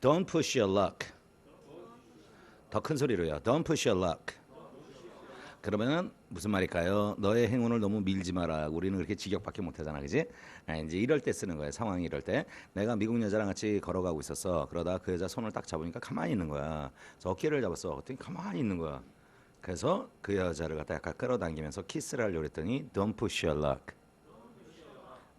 Don't push your luck. 더 큰 소리로요. Don't push your luck. 그러면은 무슨 말일까요? 너의 행운을 너무 밀지 마라. 우리는 그렇게 직역밖에 못하잖아, 그지? 아, 이제 이럴 때 쓰는 거예요. 상황이 이럴 때. 내가 미국 여자랑 같이 걸어가고 있었어. 그러다 그 여자 손을 딱 잡으니까 가만히 있는 거야. 그래서 어깨를 잡았어. 그랬더니 가만히 있는 거야. 그래서 그 여자를 갖다 약간 끌어당기면서 키스를 하려고 했더니 Don't push your luck.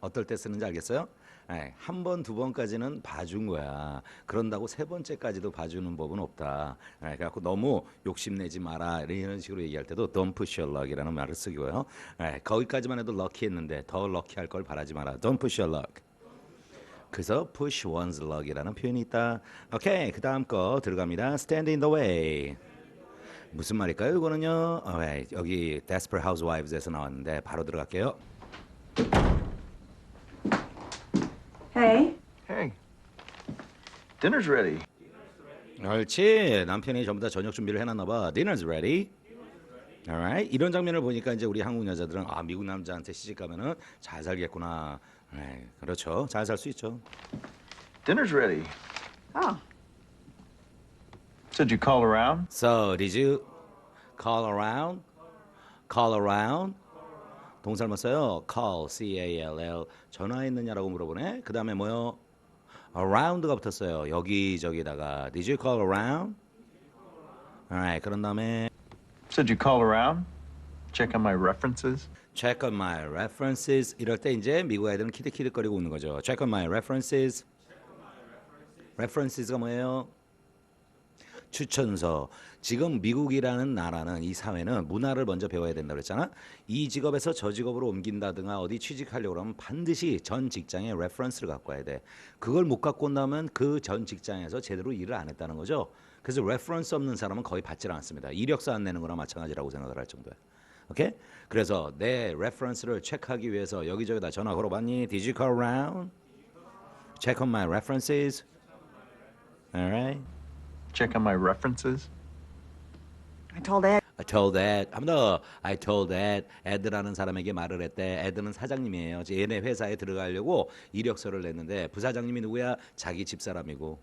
어떨 때 쓰는지 알겠어요? 예, 한 번, 두 번까지는 봐준 거야. 그런다고 세 번째까지도 봐주는 법은 없다. 예, 그래갖고 너무 욕심내지 마라. 이런 식으로 얘기할 때도 don't push your luck이라는 말을 쓰고요. 예, 거기까지만 해도 lucky 했는데 더 lucky 할걸 바라지 마라. don't push your luck. 그래서 push one's luck이라는 표현이 있다. 오케이, 그 다음 거 들어갑니다. stand in the way. 무슨 말일까요? 이거는요. 어, 예, 여기 Desperate Housewives에서 나왔는데 바로 들어갈게요. Dinner's ready. 옳지. 남편이 전부 다 저녁 준비를 해놨나 봐. Dinner's ready. Alright. 이런 장면을 보니까 이제 우리 한국 여자들은 아 미국 남자한테 시집 가면은 잘 살겠구나. 에이, 그렇죠. 잘 살 수 있죠. Dinner's ready. oh, Said you call around? So did you call around? Call around? 동사를 써요. Call, C-A-L-L. 전화했느냐라고 물어보네. 그 다음에 뭐요? Around가 붙었어요. 여기저기다가. Did you call around? Alright. 그런 다음에 Said you call around? Check on my references? check on my references 이럴 때 이제 미국 애들은 키득키득거리고 웃는 거죠. check on my references. references가 뭐예요? 추천서. 지금 미국이라는 나라는 이 사회는 문화를 먼저 배워야 된다고 그랬잖아. 이 직업에서 저 직업으로 옮긴다든가 어디 취직하려고 그러면 반드시 전 직장의 레퍼런스를 갖고 와야 돼. 그걸 못 갖고 온다면 그 전 직장에서 제대로 일을 안 했다는 거죠. 그래서 레퍼런스 없는 사람은 거의 받질 않습니다. 이력서 안 내는 거나 마찬가지라고 생각을 할 정도야. 오케이? 그래서 내 레퍼런스를 체크하기 위해서 여기저기다 전화 걸어봤니? Did you call around? Check on my references. Alright. Check on my references? I told Ed. I told that. 한번 더. I told that. 에드라는 사람에게 말을 했대. 에드는 사장님이에요. 얘네 회사에 들어가려고 이력서를 냈는데 부사장님이 누구야? 자기 집사람이고.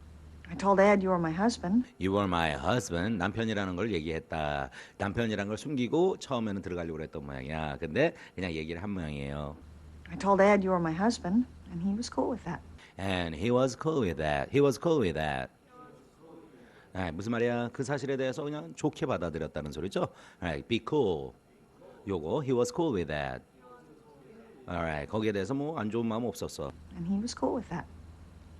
I told Ed you were my husband. You were my husband. 남편이라는 걸 얘기했다. 남편이라는 걸 숨기고 처음에는 들어가려고 했던 모양이야. 근데 그냥 얘기를 한 모양이에요. I told Ed you were my husband, and he was cool with that. And he was cool with that. He was cool with that. 아, 무슨 말이야? 그 사실에 대해서 그냥 좋게 받아들였다는 소리죠. Alright, be cool. 요거 he was cool with that. Alright, 거기에 대해서 뭐 안 좋은 마음 없었어. And he was cool with that.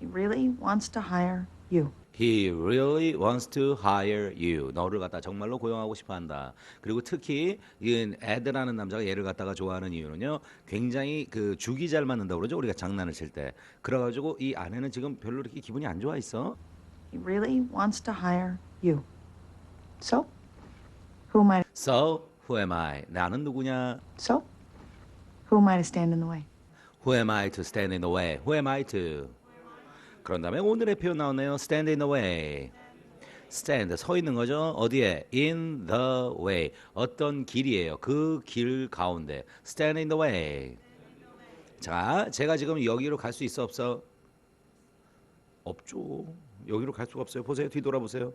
He really wants to hire you. He really wants to hire you. 너를 갖다 정말로 고용하고 싶어 한다. 그리고 특히 이 에드라는 남자가 얘를 갖다가 좋아하는 이유는요. 굉장히 그 죽이 잘 맞는다고 그러죠. 우리가 장난을 칠 때. 그래가지고 이 아내는 지금 별로 이렇게 기분이 안 좋아 있어. He really wants to hire you. So, who am I? So, who am I? 나는 누구냐? So, who am I to stand in the way? Who am I to stand in the way? Who am I to? 그런 다음에 오늘의 표현 나오네요. Stand in the way. Stand 서 있는 거죠. 어디에? In the way. 어떤 길이에요. 그 길 가운데. Stand in the way. 자, 제가 지금 여기로 갈 수 있어 없어? 없죠. 여기로 갈 수가 없어요. 보세요. 뒤돌아보세요.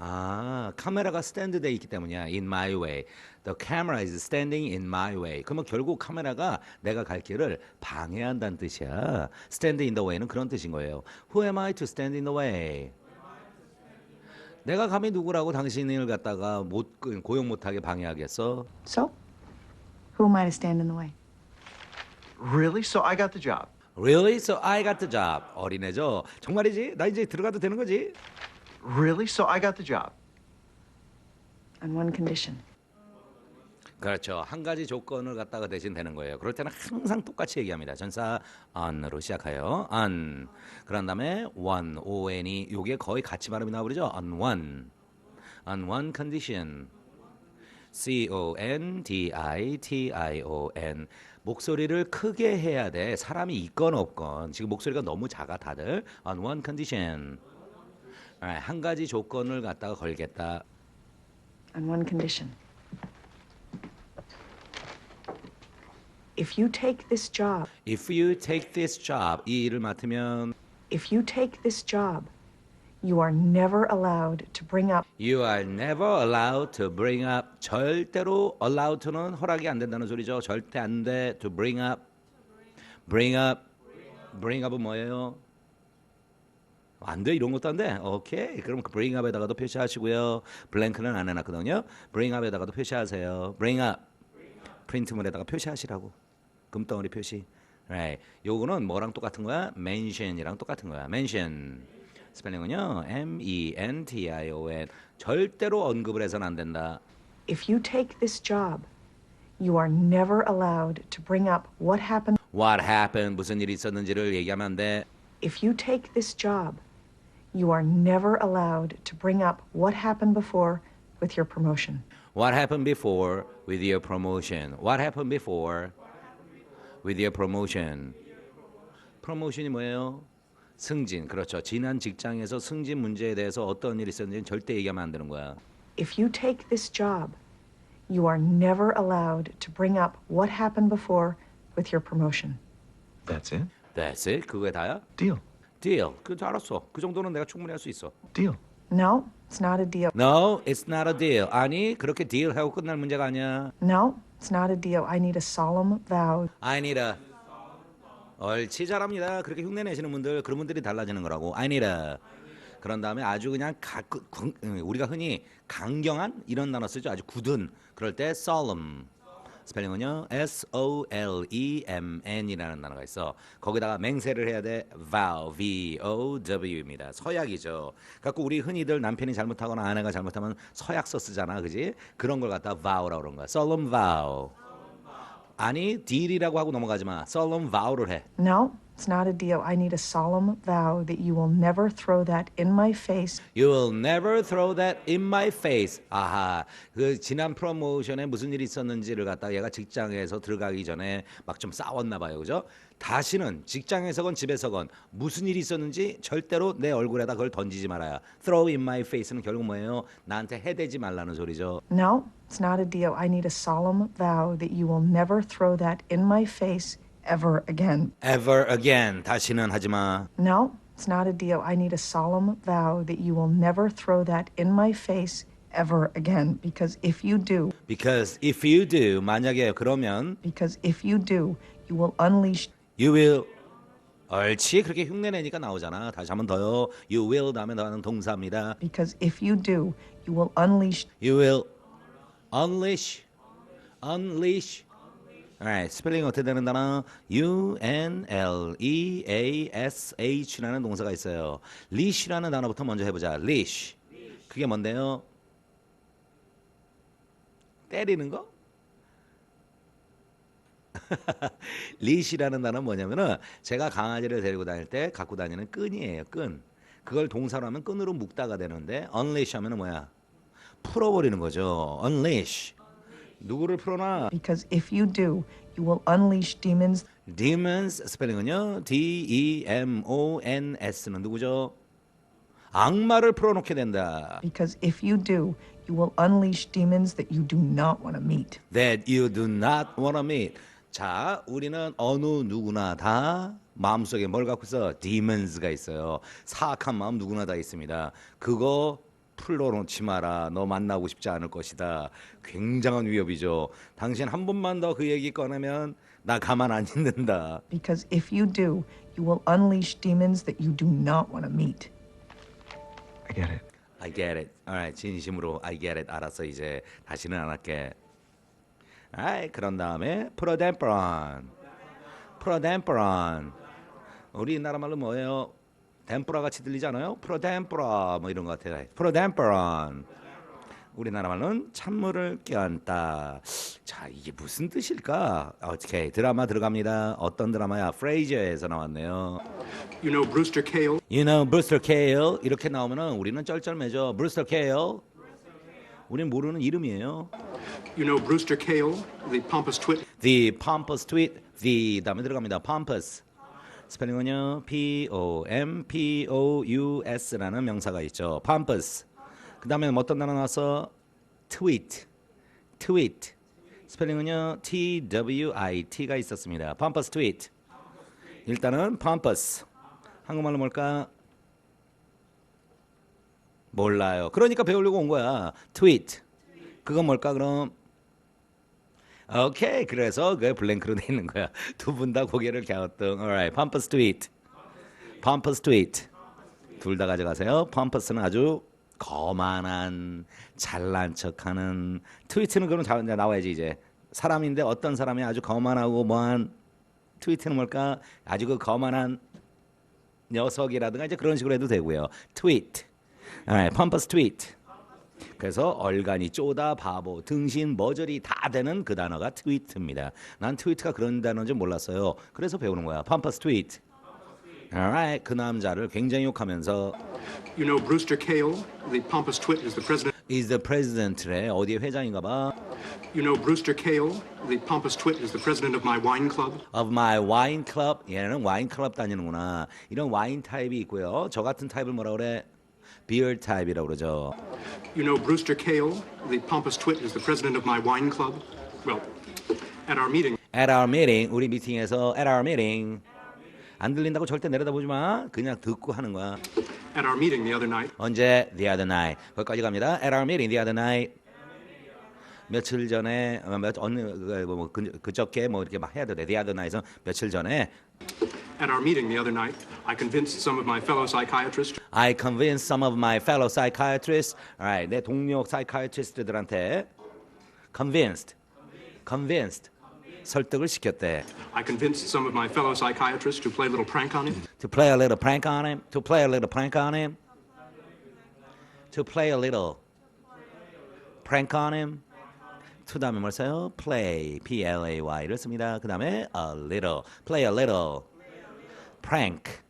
아, 카메라가 스탠드 돼 있기 때문이야. In my way. The camera is standing in my way. 그러면 결국 카메라가 내가 갈 길을 방해한다는 뜻이야. Stand in the way는 그런 뜻인 거예요. Who am I to stand in the way? 내가 감히 누구라고 당신을 갖다가 못 고용 못하게 방해하겠어? So, who am I to stand in the way? Really? So I got the job. Really? So I got the job. 어린애죠. 정말이지? 나 이제 들어가도 되는 거지? Really? So I got the job. On one condition. 그렇죠. 한 가지 조건을 갖다가 대신 되는 거예요. 그럴 때는 항상 똑같이 얘기합니다. 전사 on으로 시작해요. on. 그런 다음에 one, on이 요게 거의 같이 발음이 나와버리죠. on one. on one condition. C O N D I T I O N 목소리를 크게 해야 돼. 사람이 있건 없건 지금 목소리가 너무 작아 다들. on one condition. 한 가지 조건을 갖다가 걸겠다. On one condition. If you take this job, If you take this job, 이 일을 맡으면 if you take this job, You are never allowed to bring up You are never allowed to bring up. 절대로 allowed to는 허락이 안 된다는 소리죠. 절대 안 돼. To bring up. Bring up. Bring up은 뭐예요? 안 돼. 이런 것도 안 돼. 오케이. 그럼 그 bring up에다가도 표시하시고요. 블랭크는 안 해놨거든요. bring up에다가도 표시하세요. bring up. 프린트물에다가 표시하시라고. 금덩어리 표시. Right. 요거는 뭐랑 똑같은 거야? mention이랑 똑같은 거야. mention. 스펠링은요. M E N T I O N. 절대로 언급을 해서는 안 된다. if you take this job, you are never allowed to bring up what happened What happened? 무슨 일이 있었는지를 얘기하면 안 돼. if you take this job. You are never allowed to bring up what happened before with your promotion. What happened before with your promotion? What happened before with your promotion? 프로모션이 뭐예요? 승진. 그렇죠. 지난 직장에서 승진 문제에 대해서 어떤 일이 있었는지 절대 얘기하면 안 되는 거야. If you take this job, you are never allowed to bring up what happened before with your promotion. That's it? That's it. 그거에 다야? Deal. Deal. 그거 알았어. 그 정도는 내가 충분히 할 수 있어. Deal. No, it's not a deal. No, it's not a deal. 아니, 그렇게 deal 하고 끝날 문제가 아니야. No, it's not a deal. I need a solemn vow. I need a 얼치 잘합니다. 그렇게 흉내 내시는 분들 그런 분들이 달라지는 거라고. A 그런 다음에 아주 그냥 가, 그, 그, 우리가 흔히 강경한 이런 단어 쓰죠. 아주 굳은 그럴 때 solemn 스펠링은요 S O L E M N이라는 단어가 있어. 거기다가 맹세를 해야 돼. vow V O W입니다. 서약이죠. 갖고 우리 흔히들 남편이 잘못하거나 아내가 잘못하면 서약서 쓰잖아, 그지? 그런 걸 갖다 vow라고 그런 거야. solemn vow. 아니 deal이라고 하고 넘어가지 마. solemn vow를 해. No, it's not a deal. I need a solemn vow that you will never throw that in my face You will never throw that in my face. 아하, 그 지난 프로모션에 무슨 일이 있었는지를 갖다 얘가 직장에서 들어가기 전에 막 좀 싸웠나 봐요, 그죠? 다시는 직장에서건 집에서건 무슨 일이 있었는지 절대로 내 얼굴에다 그걸 던지지 말아야. Throw in my face는 결국 뭐예요? 나한테 해대지 말라는 소리죠. No, it's not a deal. I need a solemn vow that you will never throw that in my face ever again. Ever again. 다시는 하지 마. No, it's not a deal. I need a solemn vow that you will never throw that in my face ever again. Because if you do, Because if you do, 만약에 그러면 because if you do, you will unleash You will. 옳지 그렇게 흉내내니까 나오잖아. 다시 한 번 더요. You will 다음에 나오는 동사입니다. because if you do, you will unleash You will unleash, unleash. Alright, 스펠링 어떻게 되는 단어? U N L E A S H라는 동사가 있어요. leash라는 단어부터 먼저 해보자. leash. 그게 뭔데요? 때리는 거? 리시라는 단어는 뭐냐면은 제가 강아지를 데리고 다닐 때 갖고 다니는 끈이에요. 끈. 그걸 동사로 하면 끈으로 묶다가 되는데 unleash 하면은 뭐야? 풀어버리는 거죠. unleash. 누구를 풀어놔? because if you do, you will unleash demons demons 스펠링은요. D E M O N S는 누구죠? 악마를 풀어놓게 된다. because if you do, you will unleash demons that you do not want to meet. that you do not wanna meet. 자, 우리는 어느 누구나 다 마음속에 뭘 갖고 있어? demons가 있어요. 사악한 마음 누구나 다 있습니다. 그거 풀어놓지 마라. 너 만나고 싶지 않을 것이다. 굉장한 위협이죠. 당신 한 번만 더 그 얘기 꺼내면 나 가만 안 있는다. Because if you do, you will unleash demons that you do not want to meet. I get it. I get it. Alright, 진심으로 I get it. 알았어 이제 다시는 안 할게. 아이 그런 다음에 프로덴프론. 프로덴프론. 우리나라 말로 뭐예요? 덴프라 같이 들리지 않아요? 프로덴프라 뭐 이런 것 같아요. 프로덴프론. 우리나라 말로는 찬물을 끼얹다. 자 이게 무슨 뜻일까? 오케이 드라마 들어갑니다. 어떤 드라마야? 프레이저에서 나왔네요. You know Brewster Kahle? You know, Brewster Kahle 이렇게 나오면은 우리는 쩔쩔매죠. Brewster Kahle. 우리는 모르는 이름이에요. You know Brewster Kahle, the pompous twit? The pompous tweet. The 다음에 들어갑니다. pompous. 스펠링은요. P O M P O U S라는 명사가 있죠. pompous. 그다음에 어떤 단어 나왔어? tweet. tweet. 스펠링은요. T W I T가 있었습니다. pompous tweet. 일단은 pompous. 한국말로 뭘까? 몰라요. 그러니까 배우려고 온 거야. 트윗. 그건 뭘까 그럼? 오케이. 그래서 그 블랭크로 돼 있는 거야. 두 분 다 고개를 갸우뚱. alright. 펌퍼스 트윗. 펌퍼스 트윗. 둘다 가져가세요. 펌퍼스는 아주 거만한 잘난 척하는 트위트는 그럼 자- 나와야지 이제 사람인데 어떤 사람이 아주 거만하고 뭐한 트위트는 뭘까 아주 그 거만한 녀석이라든가 이제 그런 식으로 해도 되고요. 트윗, 아, 펌퍼스 트윗. 그래서 얼간이 쪼다 바보 등신 머저리 다 되는 그 단어가 트위트입니다. 난 트위트가 그런 단어인지 몰랐어요. 그래서 배우는 거야. 펌퍼스 트윗. alright 그 남자를 굉장히 욕하면서 You know Brewster Kale, the pompous twit, is the president. is the president래 어디의 회장인가 봐. You know Brewster Kale, the pompous twit, is the president of my wine club. of my wine club. 얘는 와인 클럽 다니는구나. 이런 와인 타입이 있고요. 저 같은 타입을 뭐라 그래? Beer 타입이라고 그러죠. You know Brewster Kale, the pompous twit, is the president of my wine club. Well, at our meeting, at our meeting 우리 미팅에서 at our meeting 안 들린다고 절대 내려다보지 마. 그냥 듣고 하는 거야. at our meeting the other night, 언제 the other night 거기까지 갑니다. at our meeting the other night 며칠 전에 어, 몇 어느 그, 뭐, 뭐, 그, 그저께 뭐 이렇게 막 해야 돼. the other night에서 며칠 전에 at our meeting the other night, I convinced some of my fellow psychiatrists I convinced some of my fellow psychiatrists, alright, 내 동료 psychiatrist들한테 convinced, convinced, 설득을 시켰대. I convinced some of my fellow psychiatrists to play a little prank on him. To play a little prank on him, to play a little prank on him, to play a little prank on him. To 다음에 뭘 써요? play, p-l-a-y를 씁니다. 그 다음에 a little, play a little, prank,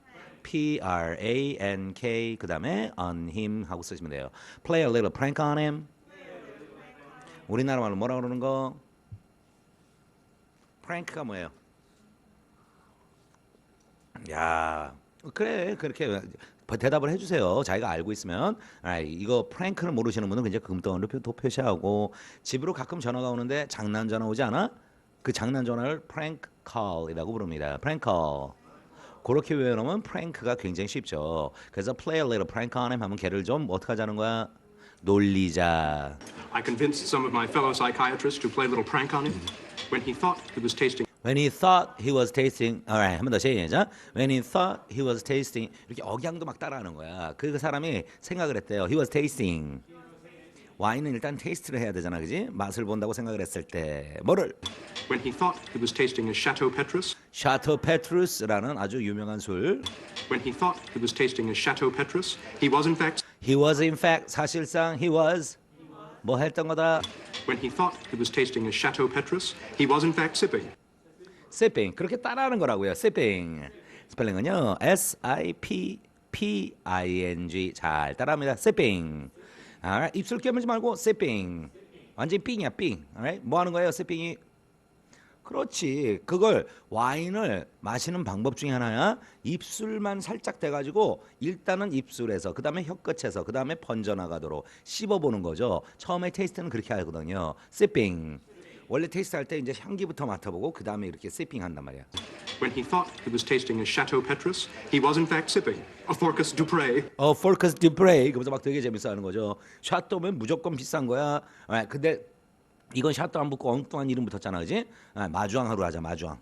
p-r-a-n-k 그 다음에 on him 하고 쓰시면 돼요. play a little prank on him. 우리나라 말로 뭐라 그러는 거? prank가 뭐예요? 야, 그래 그렇게 대답을 해주세요. 자기가 알고 있으면 아, 이거 프랭크를 모르시는 분은 굉장히 금덩어리로 표- 도 표시하고 집으로 가끔 전화가 오는데 장난 전화 오지 않아? 그 장난 전화를 프랭크 콜이라고 부릅니다. 프랭크 콜. 그렇게 외워놓으면 프랭크가 굉장히 쉽죠. 그래서 play a little prank on him 하면 걔를 좀 어떻게 하자는 거야? 놀리자. I convinced some of my fellow psychiatrists to play a little prank on him when he thought he was tasting When he thought he was tasting, alright, 한 번 더 시작. When he thought he was tasting, 이렇게 억양도 막 따라하는 거야. 그 사람이 생각을 했대요. He was tasting. 와인은 일단 테이스트를 해야 되잖아, 그지? 맛을 본다고 생각을 했을 때 뭐를? when he thought he was tasting a Chateau Petrus. 샤토 페트루스라는 아주 유명한 술. When he thought he was tasting a Chateau Petrus, he was in fact He was in fact 사실상 he was 뭐 했던 거다. when he thought he was tasting a Chateau Petrus, he was in fact sipping. Sipping 그렇게 따라하는 거라고요. sipping 스펠링은요 S I P P I N G 잘 따라합니다. sipping 아, 입술 깨물지 말고 sipping 완전 삥이야 삥. alright? 뭐 하는 거예요? sipping이 그렇지. 그걸 와인을 마시는 방법 중에 하나야. 입술만 살짝 대가지고 일단은 입술에서 그 다음에 혀끝에서 그 다음에 번져나가도록 씹어보는 거죠. 처음에 테이스트는 그렇게 하거든요. sipping. 원래 테이스트 할 때 이제 향기부터 맡아보고 그 다음에 이렇게 sipping 한단 말이야. When he thought he was tasting a Chateau Petrus, he was in fact sipping a Forcus Dupre. 어, 포커스 디프레이 그러면서 막 되게 재밌어 하는 거죠. 샤또면 무조건 비싼 거야. 아, 근데 이건 샤또 안 붙고 엉뚱한 이름 붙었잖아, 그지? 아, 마주앙으로 하자, 마주앙.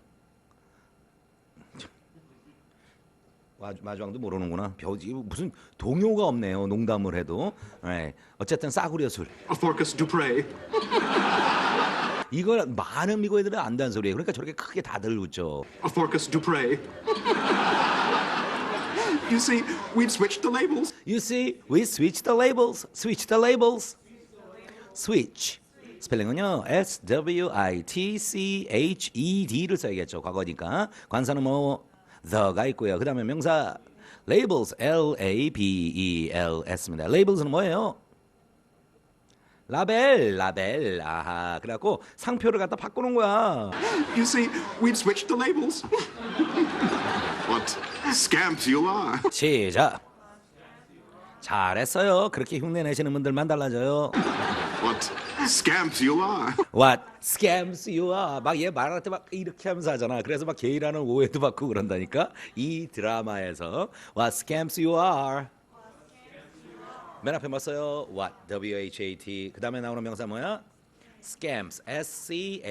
마주, 마주앙도 모르는구나. 벼지 무슨 동요가 없네요. 농담을 해도. 예. 어쨌든 싸구려 술. A Forcus Dupre. 이걸 많은 미국 애들은 안다는 소리예요. 그러니까 저렇게 크게 다들 웃죠. Forcus Dupre. you see, we've switched the labels. You see, we switch the labels. Switch the labels. Switch. 스펠링은요. S W I T C H E D를 써야겠죠. 과거니까. 관사는 뭐 the가 있고요. 그 다음에 명사 labels L A B E L S입니다. labels는 뭐예요? 라벨, 라벨. 아하. 그래갖고 상표를 갖다 바꾸는 거야. You see, we've switched the labels. What scamps you are. 시작. 잘했어요. 그렇게 흉내 내시는 분들만 달라져요. What scamps you are. What scams you are? 막 얘 말할 때 막 이렇게 하면서 하잖아. 그래서 막 게이라는 오해도 받고 그런다니까. 이 드라마에서 What scams you are? 맨 앞에 뭐 써요? What? W-H-A-T. 그 다음에 나오는 명사 뭐야? Scams. S-C-A-M-P-S고요.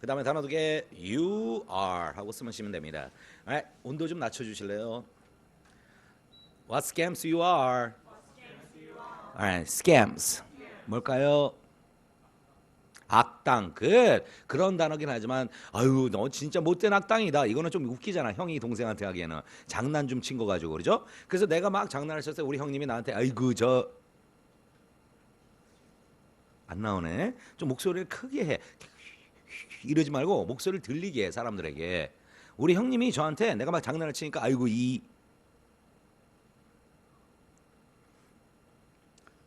그 다음에 단어 두 개 You are 하고 쓰시면 됩니다. Alright, 온도 좀 낮춰주실래요? What scams you are? Alright, scams. 뭘까요? 악당 끝. 그런 단어긴 하지만 아유 너 진짜 못된 악당이다. 이거는 좀 웃기잖아 형이 동생한테 하기에는. 장난 좀 친 거 가지고 그러죠? 그래서 내가 막 장난을 때 우리 형님이 나한테 아이고 저. 안 나오네. 좀 목소리를 크게 해. 이러지 말고 목소리를 들리게 해 사람들에게. 우리 형님이 저한테 내가 막 장난을 치니까 아이고 이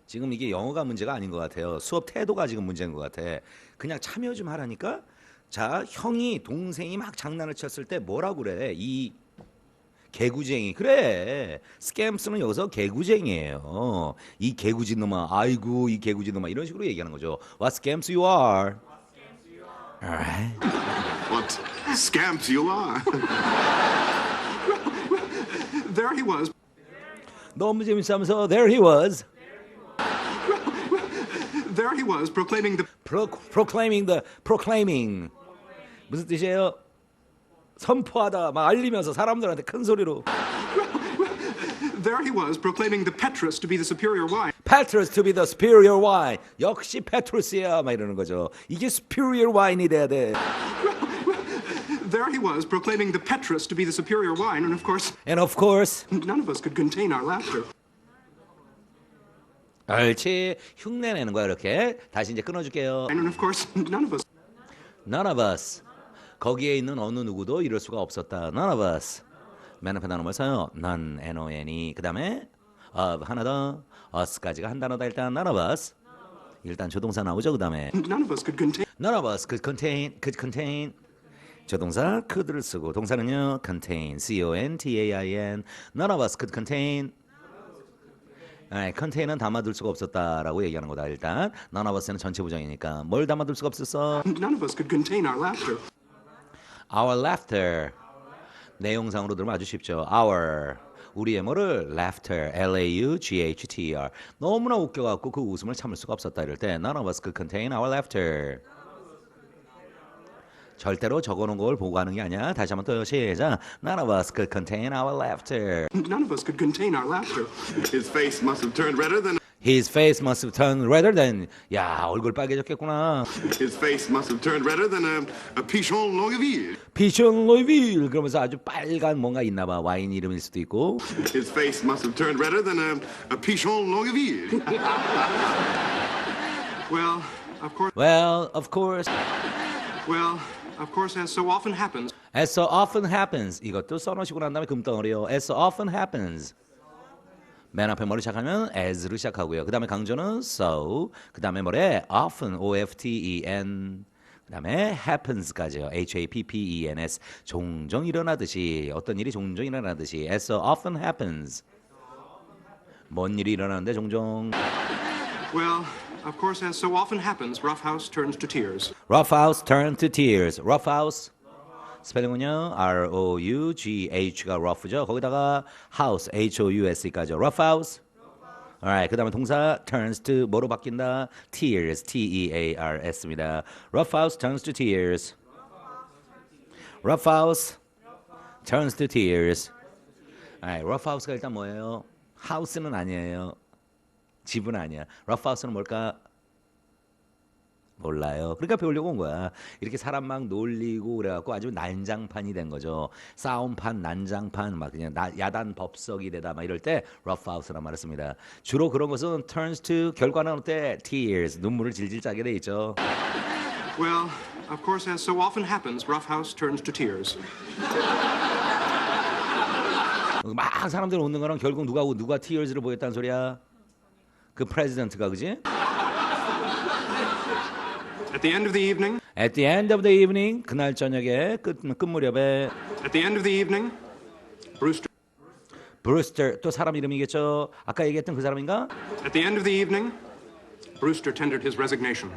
지금 이게 영어가 문제가 아닌 것 같아요. 수업 태도가 지금 문제인 것 같아. 그냥 참여 좀 하라니까. 자, 형이 동생이 막 장난을 쳤을 때 뭐라고 그래? 이 개구쟁이 그래 스캠스는 여기서 개구쟁이에요 이 개구지 놈아 아이고 이 개구지 놈아 이런 식으로 얘기하는 거죠 What scams you are Alright. What scamps you are. There he was, 너무 재밌으면서 There he was there he was, proclaiming the Pro, proclaiming the proclaiming 무슨 뜻이에요? 선포하다 막 알리면서 사람들한테 큰 소리로 there he was, proclaiming the Petrus to be the superior wine. Petrus to be the superior wine. 역시 페트루스야 막 이러는 거죠. 이게 superior wine이 돼야 돼. There he was, proclaiming the Petrus to be the superior wine, and of course, And of course, none of us could contain our laughter. 옳지 흉내 내는 거야 이렇게. 다시 이제 끊어줄게요. And of course, none of us None of us. 거기에 있는 어느 누구도 이럴 수가 없었다. None of us. 맨 앞에 단어 뭘 써요? None, N-O-N-E. 그 다음에 of 하나 더. us까지가 한 단어다 일단 none of us. 일단 조동사 나오죠 그 다음에 none of us could contain None of us could contain, could contain. 조동사 could를 쓰고 동사는요 contain, c-o-n-t-a-i-n. None of us could contain. 아, contain은 담아둘 수가 없었다라고 얘기하는 거다 일단. None of us는 전체 부정이니까 뭘 담아둘 수가 없었어? none of us could contain our laughter. Our laughter. 내용상으로 들으면 아주 쉽죠. Our. 우리의 뭐를 laughter, L-A-U-G-H-T-E-R. 너무나 웃겨갖고 그 웃음을 참을 수가 없었다 이럴 때 None of us could contain our laughter. 절대로 적어놓은 걸 보고 하는 게 아니야. 다시 한번 또 시작. None of us could contain our laughter. None of us could contain our laughter. His face must have turned redder than His face must have turned redder than. 야 얼굴 빨개졌겠구나. his face must have turned redder than a, a pigeon longueville. 피션 로이빌 그러면서 아주 빨간 뭔가 있나봐. 와인 이름일 수도 있고. His face must have turned redder than a, a pigeon longueville. Well, of course, Well, of course. well, of course, as so often happens, As so often happens. 이것도 써놓으시고 난 다음에 금덩어리요. As so often happens. 맨 앞에 뭐를 시작하면 as로 시작하고요. 그 다음에 강조는 so. 그 다음에 뭐래? often, o-f-t-e-n. 그 다음에 happens까지요. h-a-p-p-e-n-s. 종종 일어나듯이 어떤 일이 종종 일어나듯이 as so often happens. 뭔 일이 일어나는데 종종 well, of course, as so often happens, Roughhouse turns to tears. roughhouse turn to tears. roughhouse 스펠링은요 R O U G H가 rough죠. 거기다가 house H O U S까지 roughhouse. alright. 그다음에 동사 turns to 뭐로 바뀐다? tears T E A R S입니다. roughhouse turns to tears. roughhouse turns to tears. alright. roughhouse가 일단 뭐예요? house는 아니에요. 집은 아니야. roughhouse는 뭘까? 몰라요. 그러니까 배우려고 온 거야. 이렇게 사람 막 놀리고 그래갖고 아주 난장판이 된 거죠. 싸움판, 난장판, 막 그냥 나, 야단 법석이 되다 막 이럴 때 roughhouse란 말을 씁니다. 주로 그런 것은 turns to 결과는 어때? tears 눈물을 질질 짜게 돼 있죠. Well, of course, as so often happens, Roughhouse turns to tears. 막 사람들 웃는 거는 결국 누가 누가 tears를 보였다는 소리야. 그 프레지던트가 그지? At the end of the evening, At the end of the evening 그날 저녁에 끝, 끝 무렵에 at the end of the evening, Brewster. 브루스터 또 사람 이름이겠죠. 아까 얘기했던 그 사람인가? At the end of the evening, Brewster tendered his resignation.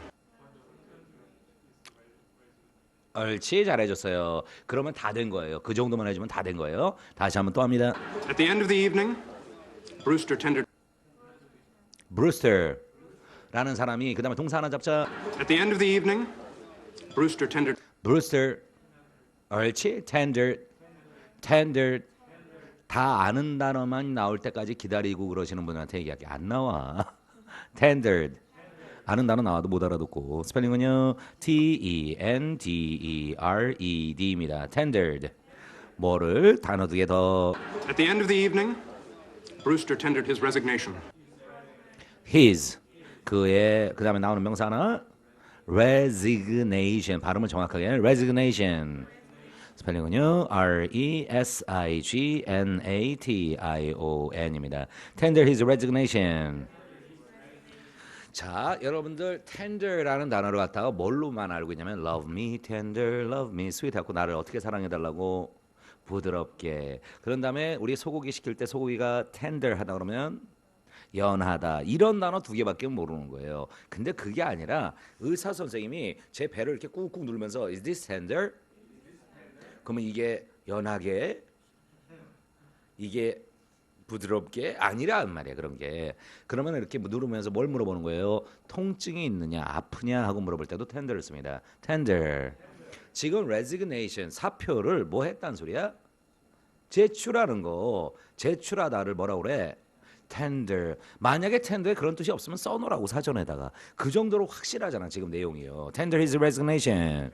옳지 잘해줬어요. 그러면 다 된 거예요. 그 정도만 해주면 다 된 거예요. 다시 한번 또 합니다. At the end of the evening, Brewster tendered. 브루스터라는 사람이 그다음에 동사 하나 잡자. At the end of the evening, Brewster tendered. 브루스터 옳지 tendered tendered 다 아는 단어만 나올 때까지 기다리고 그러시는 분한테 얘기할게 안 나와 tendered 아는 단어 나와도 못 알아듣고 스펠링은요 T E N D E R E D입니다 tendered 뭐를 단어 두 개 더 At the end of the evening, Brewster tendered his resignation. His 그의 그 다음에 나오는 명사 하나 resignation 발음을 정확하게 resignation 스펠링은요 R E S I G N A T I O N입니다. tender his resignation. 자, 여러분들 tender라는 단어를 갖다가 뭘로만 알고 있냐면 love me tender, love me sweet 하고 나를 어떻게 사랑해 달라고 부드럽게. 그런 다음에 우리 소고기 시킬 때 소고기가 tender 하다 그러면 연하다. 이런 단어 두 개밖에 모르는 거예요. 근데 그게 아니라 의사 선생님이 제 배를 이렇게 꾹꾹 누르면서 is this tender? 그러면 이게 연하게 이게 부드럽게 아니란 말이야 그런 게. 그러면 이렇게 누르면서 뭘 물어보는 거예요 통증이 있느냐 아프냐? 하고 물어볼 때도 tender를 씁니다. Tender. 지금 resignation 사표를 뭐 했단 소리야? 제출하는 거. 제출하다를 뭐라 그래 tender 만약에 tender에 그런 뜻이 없으면 써놓으라고 사전에다가 그 정도로 확실하잖아 지금 내용이요 tender his resignation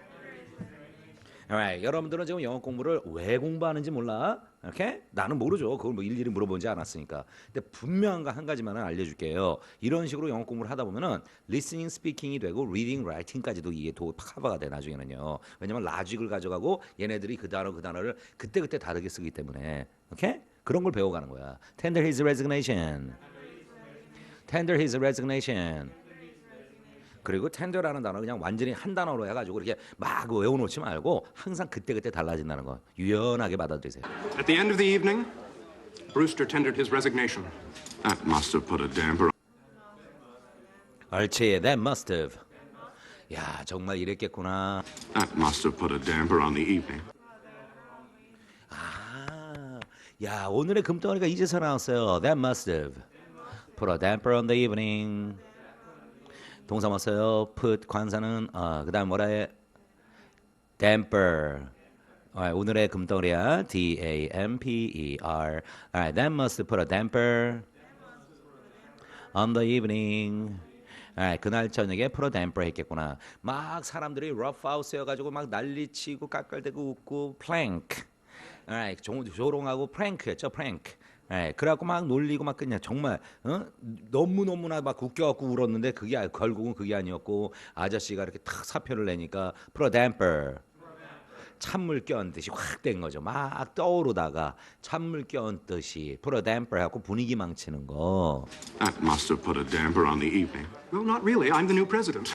Alright, 여러분들은 지금 영어 공부를 왜 공부하는지 몰라? 오케이? 나는 모르죠. 그걸 뭐 일일이 물어보지 않았으니까. 근데 분명한 거 한 가지만은 알려줄게요. 이런 식으로 영어 공부를 하다 보면은 listening, speaking이 되고 reading, writing까지도 이게 도 커버가 돼 나중에는요. 왜냐면 라직을 가져가고 얘네들이 그 단어 그 단어를 그때 그때 다르게 쓰기 때문에. 오케이? 그런 걸 배워가는 거야. Tender his resignation. Tender his resignation. 그리고 텐더라는 단어 그냥 완전히 한 단어로 해가지고 이렇게 막 외워놓지 말고 항상 그때 그때 달라진다는 거 유연하게 받아들이세요. At the end of the evening, Brewster tendered his resignation. That must have put a damper. 옳지, that must have. 야 정말 이랬겠구나. That must have put a damper on the evening. 아, 야 오늘의 금덩어리가 이제서 나왔어요. That must have put a damper on the evening. 동사 뭐 써요? put 관사는 어, 그다음 뭐라 해? damper. 어, 오늘의 금덩어리야. D A M P E R. Alright, that must put a damper on the evening. 아, 그날 저녁에 프로 댐퍼 했겠구나. 막 사람들이 러프하우스여가지고 막 난리치고 깎을대고 웃고 플랭크. 아, 조, 조롱하고 프랭크였죠 프랭크. 예, 그래갖고 막 놀리고 막 그냥 정말 어? 너무 너무나 막 웃겨갖고 울었는데 그게 아- 결국은 그게 아니었고 아저씨가 이렇게 탁 사표를 내니까 프로 댐퍼. 찬물 껴얹 듯이 확 된 거죠. 막 떠오르다가 찬물 껴얹 듯이 프로 댐퍼 해갖고 분위기 망치는 거. That must have put a damper on the evening. Well, not really. I'm the new president.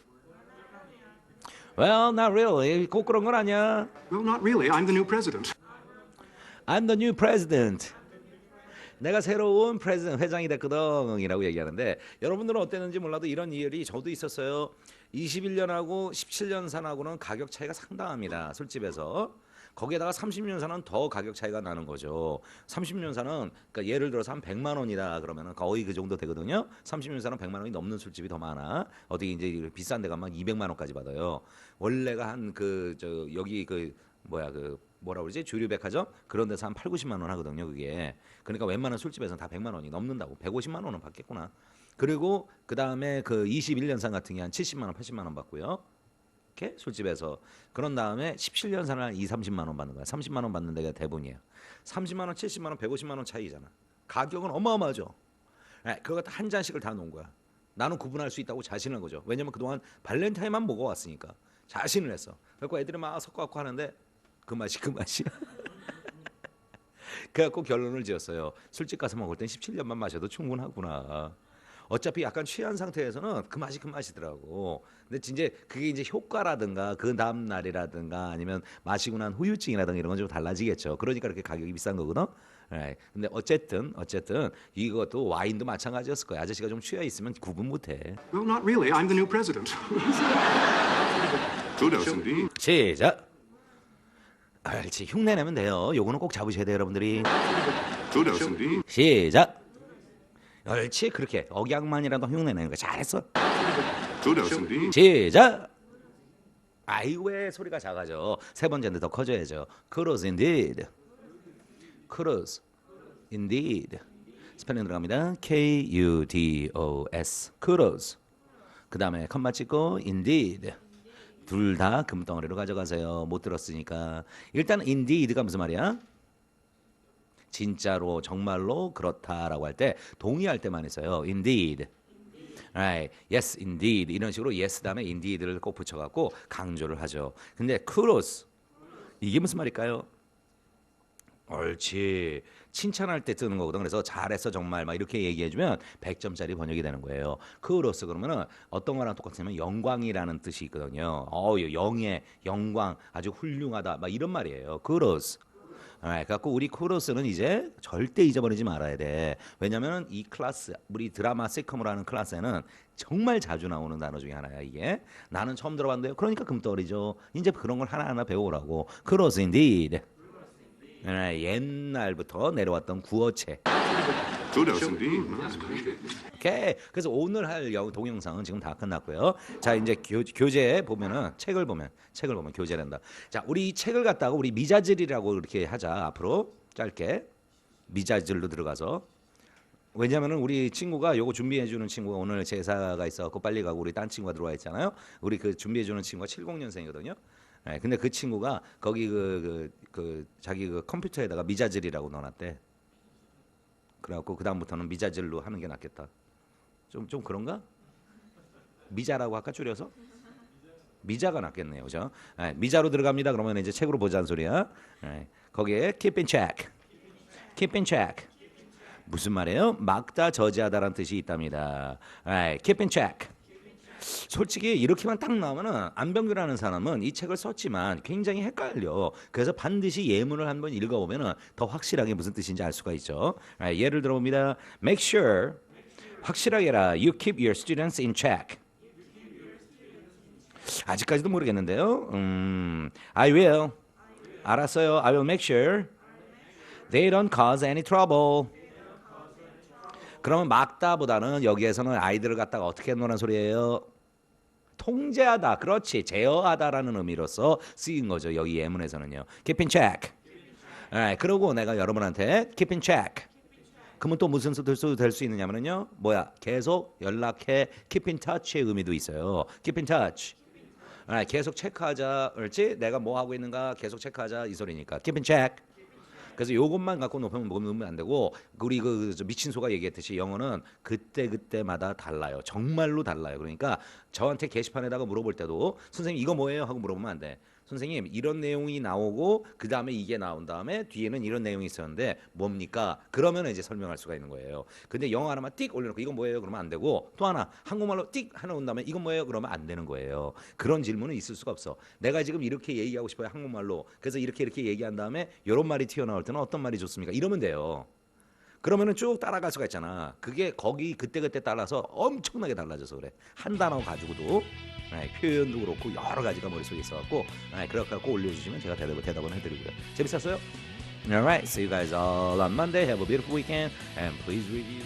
Well, not really. 꼭 그런 건 아니야. Well, not really. I'm the new president. I'm the new president. 내가 새로운 프레sident 회장이 됐거든이라고 얘기하는데 여러분들은 어땠는지 몰라도 이런 일이 저도 있었어요. 21년하고 17년산하고는 가격 차이가 상당합니다. 술집에서. 거기에다가 30년산은 더 가격 차이가 나는 거죠. 30년산은 그러니까 예를 들어서 한 100만 원이다 그러면은 거의 그 정도 되거든요. 30년산은 100만 원이 넘는 술집이 더 많아. 어디 이제 비싼 데 가면 200만 원까지 받아요. 원래가 한 그 저 여기 그 뭐야 그 뭐라 그러지? 주류백화점? 그런 데서 한 8, 90만 원 하거든요 그게. 그러니까 웬만한 술집에서는 다 100만 원이 넘는다고. 150만 원은 받겠구나. 그리고 그 다음에 그 21년산 같은 게 한 70만 원 80만 원 받고요. 이렇게 술집에서. 그런 다음에 17년산을 한 2, 30만 원 받는 거야. 30만 원 받는 데가 대부분이에요. 30만 원 70만 원 150만 원 차이잖아. 가격은 어마어마하죠. 네, 그거 한 잔씩을 다 놓은 거야. 나는 구분할 수 있다고 자신을 한 거죠. 왜냐면 그동안 발렌타인만 먹어왔으니까. 자신을 했어. 그래서 애들이 막 섞어갖고 하는데 그 맛이 그 맛이야. 그래갖고 결론을 지었어요. 술집 가서 먹을 땐 17년만 마셔도 충분하구나. 어차피 약간 취한 상태에서는 그 맛이 그 맛이더라고. 근데 진짜 그게 이제 효과라든가 그 다음 날이라든가 아니면 마시고 난 후유증이라든가 이런 건 좀 달라지겠죠. 그러니까 그렇게 가격이 비싼 거거든. 네. 근데 어쨌든 어쨌든 이것도 와인도 마찬가지였을 거야. 아저씨가 좀 취해 있으면 구분 못 해. Well, not really. I'm the new president. Kudos indeed. 시작. 알지 흉내 내면 돼요. 요거는 꼭 잡으셔야 돼요, 여러분들이. Indeed. 시작. 옳지 그렇게 억양만이라도 흉내 내는 거 잘했어. Indeed. 시작. 아이고 왜 소리가 작아져? 세 번째인데 더 커져야죠. Kudos indeed. Kudos indeed. 스펠링 들어갑니다. K U D O S. Kudos. 그 다음에 컴마 찍고 indeed. 둘 다 금덩어리로 가져가세요. 못 들었으니까. 일단 indeed가 무슨 말이야? 진짜로 정말로 그렇다라고 할 때 동의할 때만 있어요. indeed. Right. Yes, indeed. 이런 식으로 yes 다음에 indeed를 꼭 붙여 갖고 강조를 하죠. 근데 kudos 이게 무슨 말일까요? 옳지. 칭찬할 때 쓰는 거거든. 그래서 잘했어 정말 막 이렇게 얘기해주면 100점짜리 번역이 되는 거예요. kudos 그러면은 어떤 거랑 똑같으면 영광이라는 뜻이 있거든요. 어, 영의 영광 아주 훌륭하다 막 이런 말이에요. kudos. 네, 그래갖고 우리 쿠로스는 이제 절대 잊어버리지 말아야 돼. 왜냐면은 이 클래스, 우리 드라마 시컴으라는 클래스에는 정말 자주 나오는 단어 중에 하나야 이게. 나는 처음 들어봤는데요. 그러니까 금덩어리죠. 이제 그런 걸 하나하나 배우라고. indeed. 네, 옛날부터 내려왔던 구어체. 오케이. 그래서 오늘 할 영- 동영상은 지금 다 끝났고요. 자, 이제 교, 교재 보면은 책을 보면 책을 보면 교재란다. 자, 우리 이 책을 갖다가 우리 미자질이라고 이렇게 하자. 앞으로 짧게 미자질로 들어가서 왜냐면은 우리 친구가 요거 준비해 주는 친구가 오늘 제사가 있어 갖고 빨리 가고 우리 딴 친구가 들어와 있잖아요. 우리 그 준비해 주는 친구가 70년생이거든요. 네, 근데 그 친구가 거기 그, 그, 그 자기 그 컴퓨터에다가 미자질이라고 넣어놨대. 그래갖고 그 다음부터는 미자질로 하는 게 낫겠다. 좀 좀 그런가? 미자라고 할까 줄여서? 미자가 낫겠네요, 그죠? 네, 미자로 들어갑니다. 그러면 이제 책으로 보자는 소리야. 네, 거기에 keep in check, keep in check. 무슨 말이에요? 막다 저지하다라는 뜻이 있답니다. 네, keep in check. 솔직히 이렇게만 딱 나오면은 안병규라는 사람은 이 책을 썼지만 굉장히 헷갈려. 그래서 반드시 예문을 한번 읽어보면은 더 확실하게 무슨 뜻인지 알 수가 있죠. 아, 예를 들어봅니다. Make sure 확실하게 해라. You keep your students in check. 아직까지도 모르겠는데요. 음, I will. 알았어요. I will make sure they don't cause any trouble. 그러면 막다보다는 여기에서는 아이들을 갖다가 어떻게 놓는 소리예요? 통제하다, 그렇지, 제어하다라는 의미로서 쓰인 거죠. 여기 예문에서는요. Keep in check. 네, 그러고 내가 여러분한테 keep in check. 그러면 또 무슨 뜻도 될수 있느냐면요. 뭐야? 계속 연락해. keep in touch의 의미도 있어요. keep in touch. 네, 계속 체크하자. 그렇지? 내가 뭐 하고 있는가 계속 체크하자 이 소리니까. keep in check. 그래서 요것만 갖고 높으면 놓으면 안 되고 우리 그 미친 소가 얘기했듯이 영어는 그때 그때마다 달라요. 정말로 달라요. 그러니까 저한테 게시판에다가 물어볼 때도 선생님 이거 뭐예요 하고 물어보면 안 돼. 선생님 이런 내용이 나오고 그 다음에 이게 나온 다음에 뒤에는 이런 내용이 있었는데 뭡니까? 그러면 이제 설명할 수가 있는 거예요. 근데 영어 하나만 띡 올려놓고 이건 뭐예요? 그러면 안 되고 또 하나 한국말로 띡 하나 온 다음에 이건 뭐예요? 그러면 안 되는 거예요. 그런 질문은 있을 수가 없어. 내가 지금 이렇게 얘기하고 싶어요 한국말로. 그래서 이렇게 이렇게 얘기한 다음에 이런 말이 튀어나올 때는 어떤 말이 좋습니까? 이러면 돼요. 그러면은 쭉 따라갈 수가 있잖아. 그게 거기 그때그때 따라서 엄청나게 달라져서 그래. 한 단어 가지고도 네, 표현도 그렇고 여러 가지가 머릿속에 있어갖고 네, 그래갖고 올려주시면 제가 대답을, 대답을 해드리고요. 재밌었어요? Alright, see you guys all on Monday. Have a beautiful weekend and please review.